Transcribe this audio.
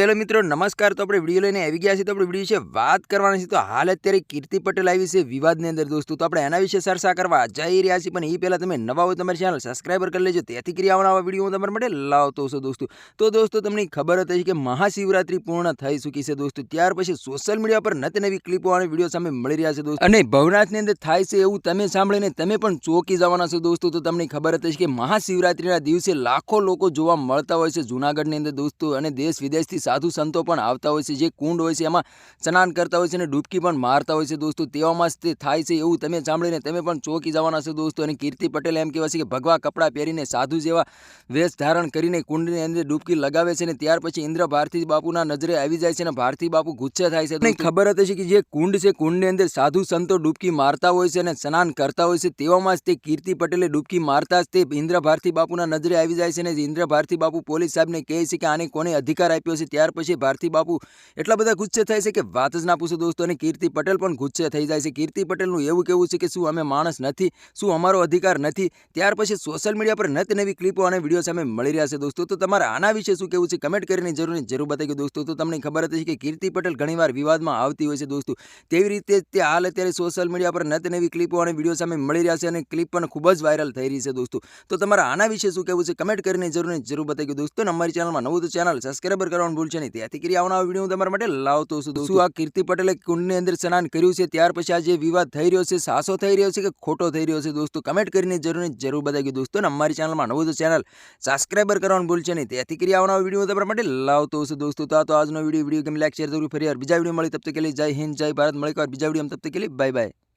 Hello મિત્રો, નમસ્કાર. તો આપણે વીડિયો લઈને આવી ગયા છીએ. તો આપણે વીડિયો છે વાત કરવાની છે તો હાલ અત્યારે કીર્તિ પટેલ આવી છે વિવાદની અંદર દોસ્તો. તો આપણે એના વિશે ચર્ચા કરવા જઈ રહ્યા છીએ. પણ એ પહેલાં તમે નવા હોય તમારી ચેનલ સબસ્ક્રાઈબર કરી લેજો. તેથી કરી આવવાના આવા વીડિયો હું તમારા માટે લાવતો છું દોસ્તો. તો દોસ્તો, તમને ખબર હતી કે મહાશિવરાત્રી પૂર્ણ થઈ ચૂકી છે દોસ્તો. ત્યાર પછી સોશિયલ મીડિયા પર નત નવી ક્લિપો અને વીડિયો સામે મળી રહ્યા છે દોસ્તો. અને ભવનાથની અંદર થાય છે એવું તમે સાંભળીને તમે પણ ચોકી જવાના છો દોસ્તો. તો તમને ખબર હતી કે મહાશિવરાત્રીના દિવસે લાખો લોકો જોવા મળતા હોય છે જૂનાગઢની અંદર દોસ્તો. અને દેશ વિદેશથી સાધુ સંતો પણ આવતા હોય છે જે કુંડ હોય છે એમાં સ્નાન કરતા હોય છે અને ડૂબકી પણ મારતા હોય છે દોસ્તો. તેવામાં જ તે થાય છે એવું તમે સાંભળીને તમે પણ ચોકી જવાના છો દોસ્તો. અને કીર્તિ પટેલ એમ કહેવાય છે કે ભગવા કપડાં પહેરીને સાધુ જેવા વેશ ધારણ કરીને કુંડની અંદર ડૂબકી લગાવે છે અને ત્યાર પછી ઇન્દ્ર ભારતી બાપુના નજરે આવી જાય છે અને ભારતી બાપુ ગુસ્સે થાય છે તમને ખબર હતી કે જે કુંડ છે કુંડની અંદર સાધુ સંતો ડૂબકી મારતા હોય છે અને સ્નાન કરતા હોય છે તેવામાં જ તે કીર્તિ પટેલે ડૂબકી મારતા જ તે ઇન્દ્ર ભારતી બાપુના નજરે આવી જાય છે અને ઇન્દ્ર ભારતી બાપુ પોલીસ સાહેબને કહે છે કે આને કોને અધિકાર આપ્યો છે? ત્યાર પછી ભારતી બાપુ એટલા બધા ગુસ્સે થાય છે કે વાત જ ના પૂછો દોસ્તો. અને કીર્તિ પટેલ પણ ગુસ્સે થઈ જાય છે. કીર્તિ પટેલનું એવું કેવું છે કે શું અમે માણસ નથી, શું અમારો અધિકાર નથી. ત્યાર પછી સોશિયલ મીડિયા પર નત નવી ક્લિપો અને વીડિયો સામે મળી રહ્યા છે દોસ્તો. તો તમારે આના વિશે શું કેવું છે? કમેન્ટ કરીને જરૂર જરૂર બતાવી દોસ્તો. તો તમને ખબર હતી કે કીર્તિ પટેલ ઘણીવાર વિવાદમાં આવતી હોય છે દોસ્તો. તેવી રીતે તે હાલ અત્યારે સોશિયલ મીડિયા પર નત નવી ક્લિપો અને વીડિયો સામે મળી રહ્યા છે અને ક્લિપ પણ ખૂબ જ વાયરલ થઈ રહી છે દોસ્તો. તો તમારે આના વિશે શું કહેવું છે? કમેન્ટ કરીને જરૂર જરૂર બતાવી દોસ્તો. અમારી ચેનલમાં નવું તો ચેનલ સબસ્ક્રાઈબર કરવાનું ભૂલ છે નહીં ત્યાંથી કરી આવનાર વીડિયો હું તમારા માટે લાવતો છું. શું આ કીર્તિ પટેલે કુંડની અંદર સ્નાન કર્યું છે? ત્યાર પછી આ જે વિવાદ થઈ રહ્યો છે સાસો થઈ રહ્યો છે કે ખોટો થઈ રહ્યો છે? દોસ્તો કમેન્ટ કરીને જરૂર જરૂર બતાવી દોસ્તો ને અમારી ચેનલમાં નવું તો ચેનલ સબસ્ક્રાઈબર કરવાનું ભૂલ છે નહીં. ત્યાંથી કરી આવનાર વીડિયો હું તમારા માટે લાવતો છું દોસ્તો. તો આજનો વીડિયો વીડિયો ગમે લાઈક શેર જરૂર ફરી બીજા વીડિયો મળી તબ તક કે જય હિન્દ જય ભારત મળી બીજા વીડિયો તબ તક કે બાય બાય